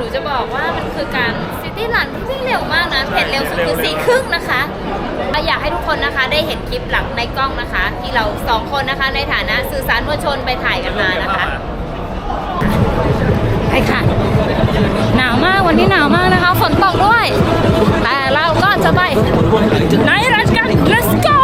หนูจะบอกว่ามันคือการซิตี้รันที่วิ่งเร็วมากนะเพจเร็วสุดคือสี่ครึ่งนะคะอยากให้ทุกคนนะคะได้เห็นคลิปหลังในกล้องนะคะ ที่เราสองคนนะคะในฐานะสื่อสารมวลชนไปถ่ายกันมานะคะไปค่ะหนาวมากวันนี้หนาวมากนะคะฝนตกด้วย แต่เราก็จะไปไหนรัชกัน let's go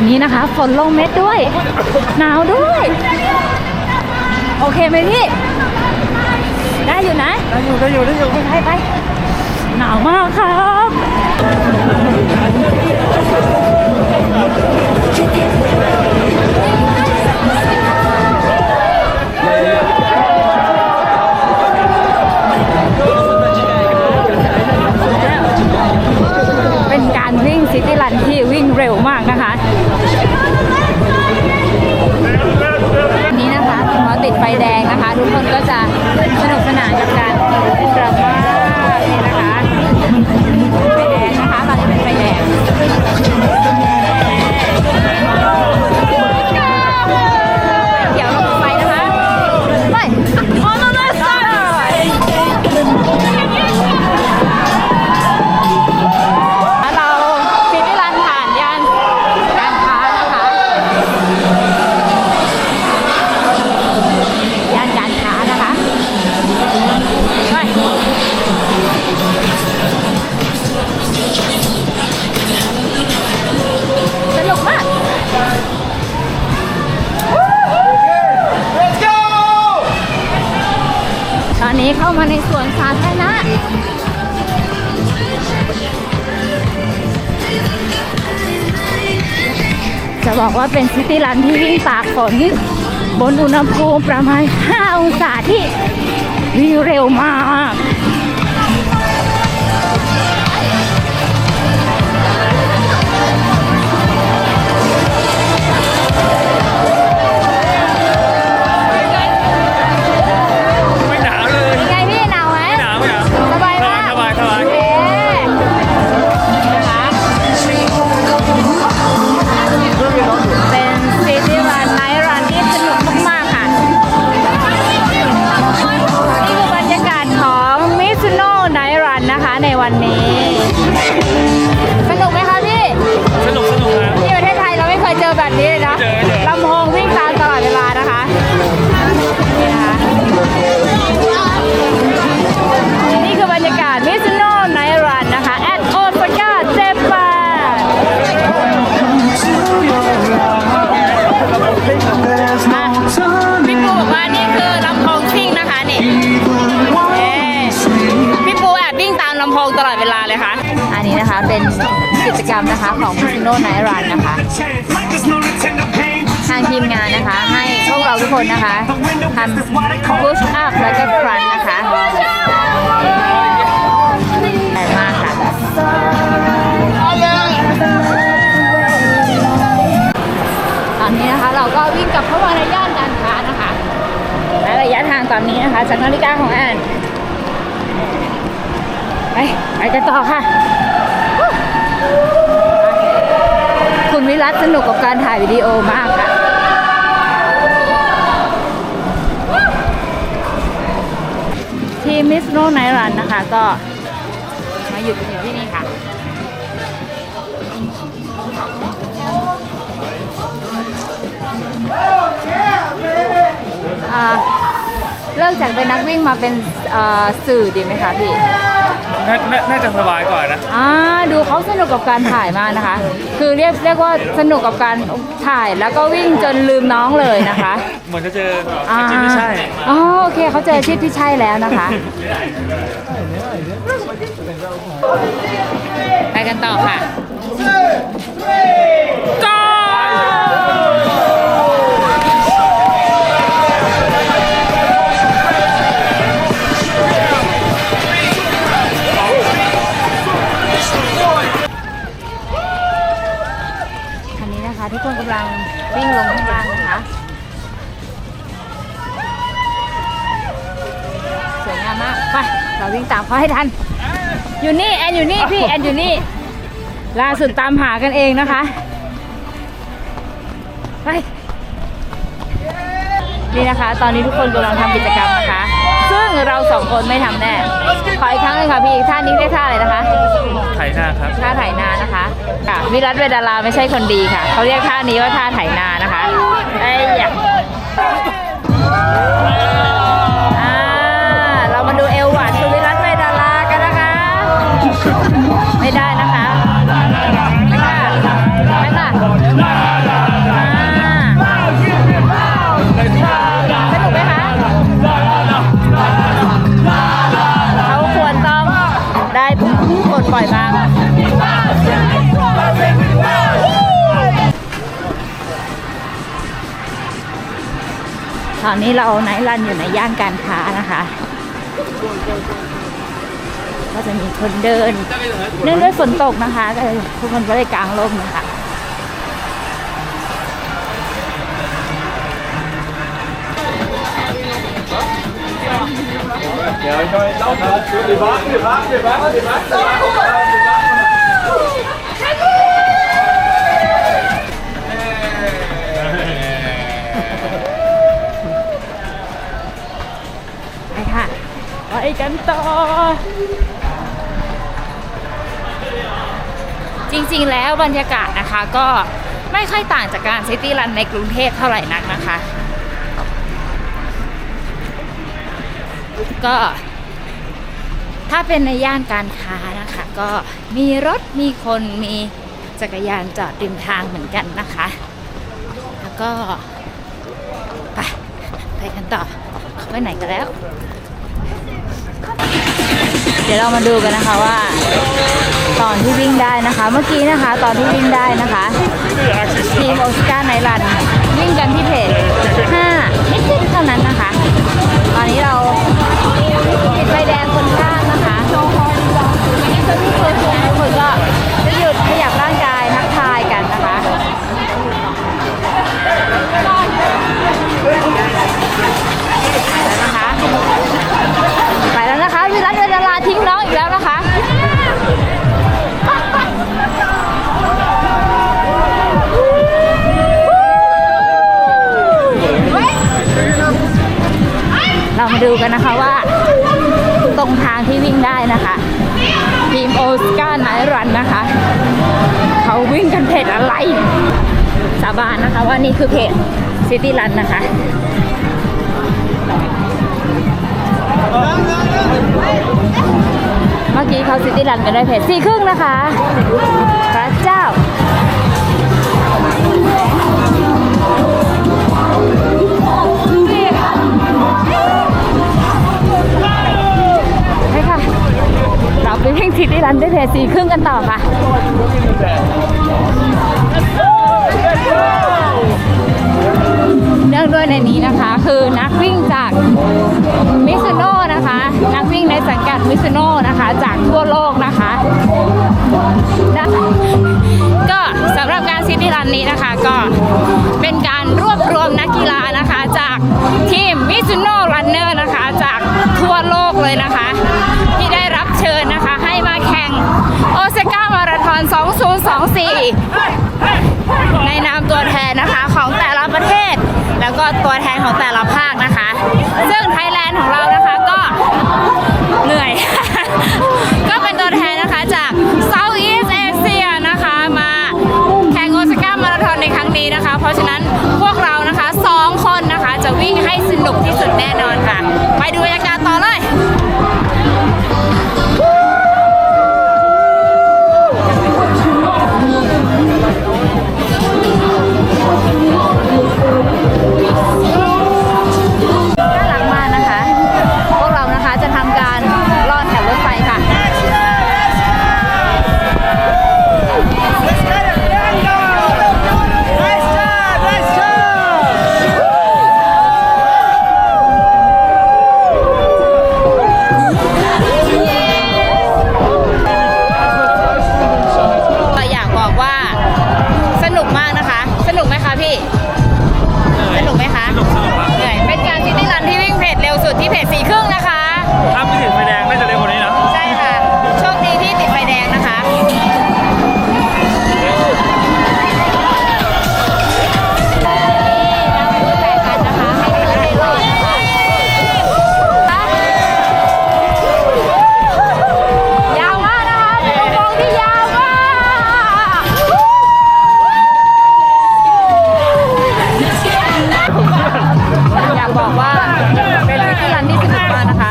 อันนอนนี้นะคะ ฝนลงเม็ดด้วย หนาวด้วย โอเคไหมพี่ ได้อยู่นะ ได้อยู่ได้อยู่ได้อยู่ไปไปหนาวมากครับ การวิ่งซิตี้รันที่วิ่งเร็วมากนะคะนี้นะคะพอติดไฟแดงนะคะ ทุกคนก็จะสนุกสนานกับการเล่นราม่ากนะคะไฟแดงนะคะตอนนี้เป็นไฟแดง บอกว่าเป็นซิตี้รันที่วิ่งตากฝนบนอุณหภูมิประมาณ 5 องศาที่วิ่งเร็วมาก ลาเลยค่ะ อันนี้นะคะเป็นกิจกรรมนะคะของมิซูโน่ไนรันนะคะ ทางทีมงานนะคะ ให้พวกเราทุกคนนะคะทำ push up แล้วก็ crunch นะคะใหญ่มากค่ะตอนนี้นะคะเราก็วิ่งกลับเข้ามาในย่านการค้านะคะและระยะทางตอนนี้นะคะจากนาฬิกาของแอน ไปไปกันต่อค่ะ คุณวิรัตสนุกกับการถ่ายวิดีโอมากค่ะทีมมิสโนไนรันนะคะก็มาหยุดกันอยู่ที่นี่ค่ะอ่าเลิกจากเป็นนักวิ่งมาเป็นอ่าสื่อดีไหมคะพี่ น่าน่าน่าจะสบายกว่านะ อ่าดูเขาสนุกกับการถ่ายมากนะคะ คือเรียกเรียกว่าสนุกกับการถ่ายแล้วก็วิ่งจนลืมน้องเลยนะคะเหมือนจะเจออ่าจริงไม่ใช่ อ๋อโอเคเขาเจออาชีพที่ใช่แล้วนะคะ ไปกันต่อค่ะก็ ขาให้ทัน อยู่นี่แอนอยู่นี่พี่แอนอยู่นี่ ล่าสุดตามหากันเองนะคะ ไป นี่นะคะ ตอนนี้ทุกคนกำลังทำกิจกรรมนะคะ ซึ่งเราสองคนไม่ทำแน่ ขออีกครั้งหนึงค่ะพี่ท่านี้เรียกท่าอะไรนะคะ ไถหน้าครับ ท่าไถนานะคะค่ะวิรัตเวดาราไม่ใช่คนดีค่ะ เขาเรียกท่านี้ว่าท่าไถนานะคะ ปล่อยบ้างตอนนี้เราไนท์รันอยู่ในย่านการค้านะคะ ก็จะมีคนเดิน เนื่องด้วยฝนตกนะคะทุกคนก็เลยกางร่มนะคะ ไปค่ะ ไปกันต่อ จริงๆแล้วบรรยากาศนะคะก็ไม่ค่อยต่างจากการซิตี้รันในกรุงเทพเท่าไหร่นักนะคะ ก็ ถ้าเป็นในย่านการค้านะคะ ก็มีรถมีคนมีจักรยานจอดริมทางเหมือนกันนะคะ แล้วก็ไปไปกันต่อไปไหนกันแล้ว เดี๋ยวเรามาดูกันนะคะว่า ตอนที่วิ่งได้นะคะ เมื่อกี้นะคะ ตอนที่วิ่งได้นะคะทีมโอสการ์ไนรันวิ่งกันที่เพจ5นิดๆเท่านั้นนะ สาบานนะคะว่านี่คือเพจซิตี้รันนะคะเมื่อกี้เขาซิตี้รันกันได้เพจสี่ครึ่งนะคะ พระเจ้า วิ่งซิตี้รันได้เพจสี่ครึ่งกันต่อค่ะ เนื่องด้วยในนี้นะคะคือนักวิ่งจากมิซูโน่นะคะ นักวิ่งในสังกัดมิซูโน่นะคะ จากทั่วโลกนะคะนะก็สำหรับการซิตี้รันนี้นะคะก็ พี่ สนุกไหมคะ สนุกสนุกเหนื่อยเป็นการซิตี้รันที่วิ่งเพจเร็วสุดที่เพจสี่ครึ่งนะคะ ครับ บอกว่าเป็นวิธีรันที่สนุกมากนะคะ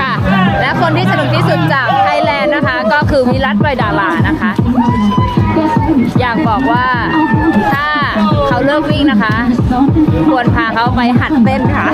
ค่ะ และคนที่สนุกที่สุดจากไทยแลนด์นะคะ ก็คือวิรัตไวดาลานะคะ อยากบอกว่าถ้าเขาเลิกวิ่งนะคะ ควรพาเขาไปหัดเต้นค่ะ